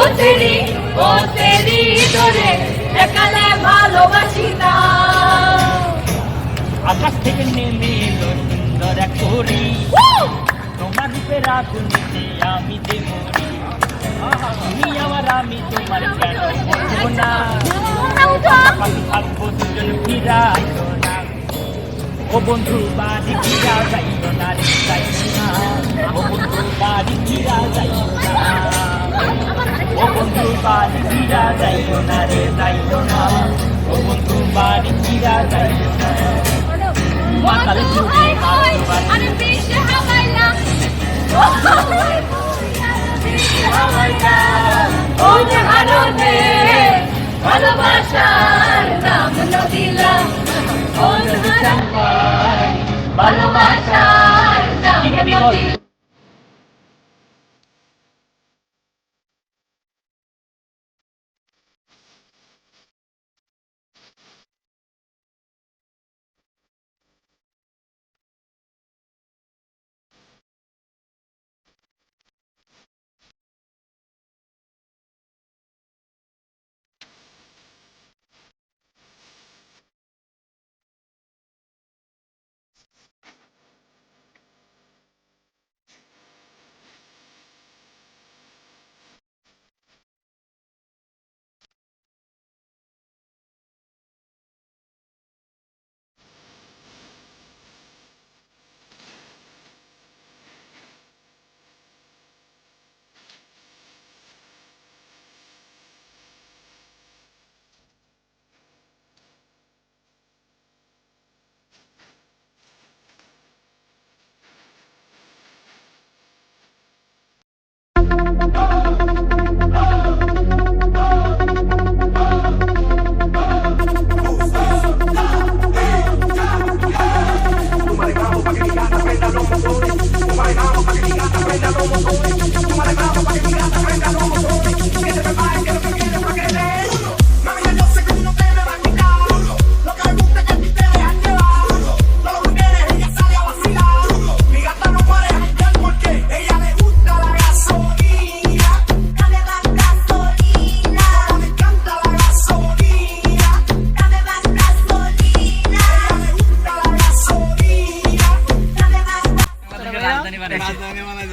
ও তেরি ও তেরি তোরে একালে ভালোবাসি না আকাশ থেকে নেমে এলো সুন্দর এক পরি তোমার রূপের আগুনেতে আমি মরি তুমি আমার আমি তোমার কেন বলব না? পাশাপাশি থাকব দুজন ফিরাইও না। ও বন্ধু বাড়ি ফিরা যাইও না ফিরা যাইও না রে যাইও না ও বন্ধু বাড়ি ফিরা যাইও না মাতালে চুরি হাত আরে বেশি হাওয়াইলা ও জাহানে ভালোবাসার নাম ও জাহানে ভালোবাসার নাম নদিলাম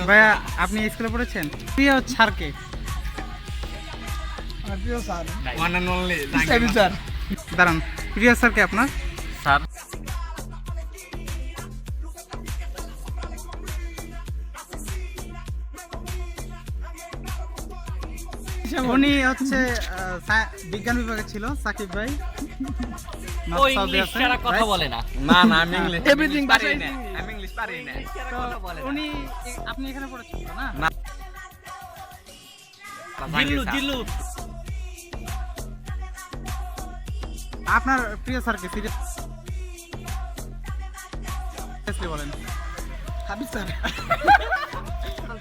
ভাইয়া আপনি স্কুলে পড়েছেন? প্রিয় স্যারকে? দাঁড়ান প্রিয় স্যারকে আপনার? স্যার। উনি হচ্ছে আহ, বিজ্ঞান বিভাগে ছিল সাকিব ভাই। ও ইংলিশ ছাড়া কথা বলে না। না না আমি ইংলিশ Everything পারি না। আমি ইংলিশ পারি না। উনি আপনি এখানে পড়েছেন না? না। জিল্লু জিল্লু। আপনার প্রিয় স্যারকে সিরিয়াসলি বলেন। হাবিব স্যার।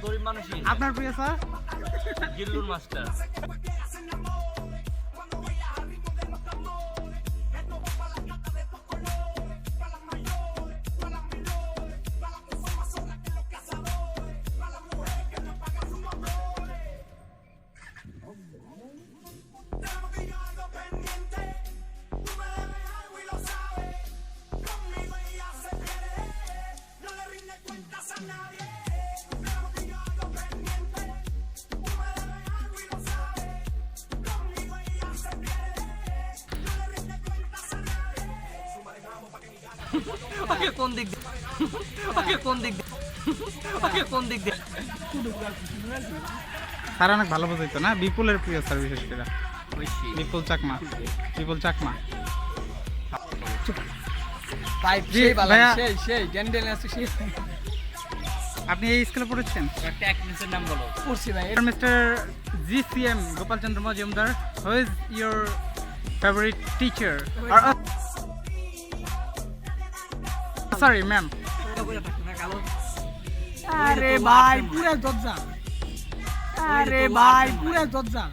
গরিব মানুষই আপনার প্রিয় স্যার? জিল্লুর মাস্টার। ওকে কোন দিক দিয়ে? ওকে কোন দিক দিয়ে? ওকে কোন দিক দিয়ে? স্যার অনেক ভালো বোঝাইতো না? বিপুলের প্রিয় স্যার বিশেষ করে। বিপুল চাকমা। বিপুল চাকমা। আপনি এই স্কুলে পড়েছেন? নাম বলো। Mister G C M Gopal Chandra Majumdar who is favourite teacher sorry ma'am আরে ভাই পুরা দরজা আরে ভাই পুরা জজ্জা।